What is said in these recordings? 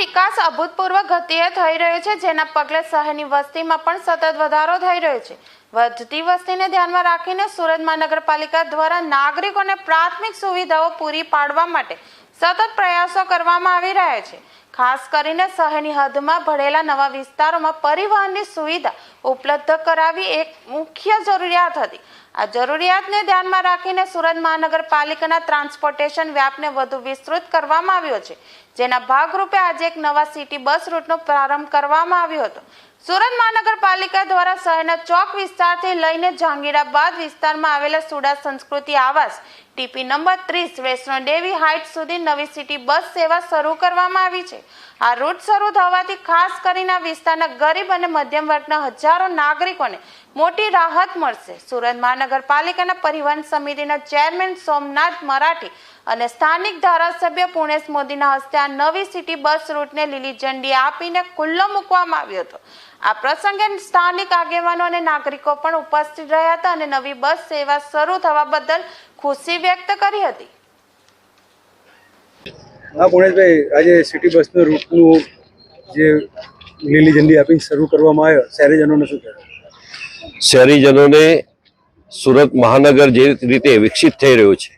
અભૂતપૂર્વ ગતિએ થઈ રહ્યો છે, જેના પગલે શહેરની વસ્તીમાં પણ સતત વધારો થઈ રહ્યો છે. વધતી વસ્તીને ધ્યાનમાં રાખીને સુરત મહાનગરપાલિકા દ્વારા નાગરિકોને પ્રાથમિક સુવિધાઓ પૂરી પાડવા માટે સતત પ્રયાસો કરવામાં આવી રહ્યા છે. ખાસ કરીને શહેરની હદમાં ભળેલા નવા વિસ્તારોમાં પરિવહનની સુવિધા ઉપલબ્ધ કરાવવી એક મુખ્ય જરૂરિયાત હતી. આ જરૂરિયાતને ધ્યાનમાં રાખીને સુરત મહાનગરપાલિકાના ટ્રાન્સપોર્ટેશન વ્યાપને વધુ વિસ્તૃત કરવામાં આવ્યો છે. જેના ભાગરૂપે આજે એક નવા સિટી બસ રૂટનો પ્રારંભ કરવામાં આવ્યો હતો. સુરત મહાનગરપાલિકા દ્વારા શહેરના ચોક વિસ્તારથી લઈને જહાંગીરાબાદ વિસ્તારમાં આવેલા સુડા સંસ્કૃતિ આવાસ ટીપી નંબર ત્રીસ વૈષ્ણો દેવી હાઇટ સુધી નવી સિટી બસ સેવા શરૂ કરવામાં આવી છે. આ રૂટ શરૂ થવાથી ખાસ કરીને વિસ્તારના ગરીબ અને મધ્યમ વર્ગના હજારો નાગરિકોને મોટી રાહત મળશે. સુરત મહાનગરપાલિકાના પરિવહન સમિતિના ચેરમેન સોમનાથ મરાઠી અને સ્થાનિક ધારાસભ્ય પુણેશ મોદીના હસ્તે આ નવી સિટી બસ રૂટને લીલી ઝંડી આપીને ખુલ્લો મૂકવામાં આવ્યો હતો. આ પ્રસંગે સ્થાનિક આગેવાનો અને નાગરિકો પણ ઉપસ્થિત રહ્યા હતા અને નવી બસ સેવા શરૂ થવા બદલ ખુશી વ્યક્ત કરી હતી. હા પુણેશભાઈ આજે સિટી બસનું રૂટનું જે લીલી ઝંડી આપીને શરૂ કરવામાં આવ્યો શહેરીજનોને શું કહેવાય શહેરીજનોને સુરત મહાનગર જે રીતે વિકસિત થઈ રહ્યું છે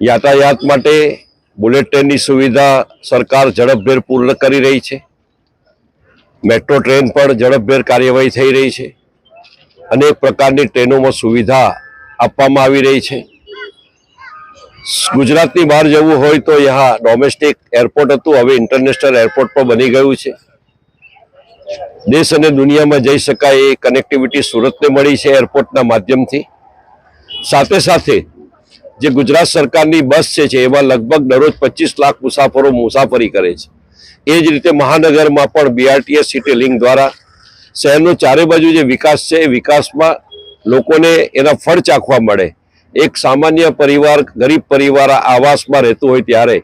યાતાયાત માટે બુલેટ ટ્રેનની સુવિધા સરકાર ઝડપભેર પૂર્ણ કરી રહી છે મેટ્રો ટ્રેન પણ ઝડપભેર કાર્યવાહી થઈ રહી છે અનેક પ્રકારની ટ્રેનોમાં સુવિધા આપવામાં આવી રહી છે. ગુજરાતની બહાર જવું હોય તો યહાં ડોમેસ્ટિક એરપોર્ટ હતું. હવે ઇન્ટરનેશનલ એરપોર્ટ પણ બની ગયું છે. દેશ અને દુનિયામાં જઈ શકાય એ કનેક્ટિવિટી સુરતને મળી છે એરપોર્ટના માધ્યમથી. સાથે સાથે જે ગુજરાત સરકારની બસ છે એમાં લગભગ દરરોજ પચીસ લાખ મુસાફરો મુસાફરી કરે છે. એ જ રીતે મહાનગરમાં પણ બીઆરટીએસ સિટી લિંક દ્વારા શહેરનો ચારે બાજુ જે વિકાસ છે એ વિકાસમાં લોકોને એના ફળ ચાખવા મળે. એક સામાન્ય પરિવાર, ગરીબ પરિવાર આવાસમાં રહેતું હોય ત્યારે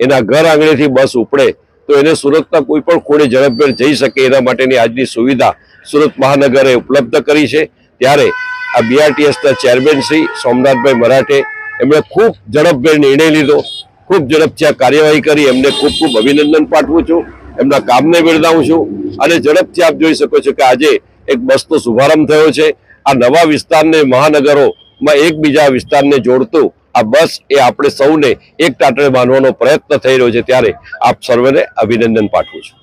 એના ઘર આંગણેથી બસ ઉપડે તો એને સુરતના કોઈ પણ ખૂણે ઝડપભેર જઈ શકે એના માટેની આજની સુવિધા સુરત મહાનગરે ઉપલબ્ધ કરી છે. ત્યારે આ બીઆરટીએસના ચેરમેન શ્રી સોમનાથભાઈ મરાઠે એમણે ખૂબ ઝડપભેર નિર્ણય લીધો. ખૂબ ઝડપથી આ કાર્યવાહી કરી. એમને ખૂબ ખૂબ અભિનંદન પાઠવું છું. એમના કામને બિરદાવું છું. અને ઝડપથી આપ જોઈ શકો છો કે આજે એક બસનો શુભારંભ થયો છે. આ નવા વિસ્તારને મહાનગરોમાં એકબીજા વિસ્તારને જોડતું આ બસ એ આપણે સૌને એક ટાટણે બાંધવાનો પ્રયત્ન થઈ રહ્યો છે ત્યારે આપ સર્વેને અભિનંદન પાઠવું છું.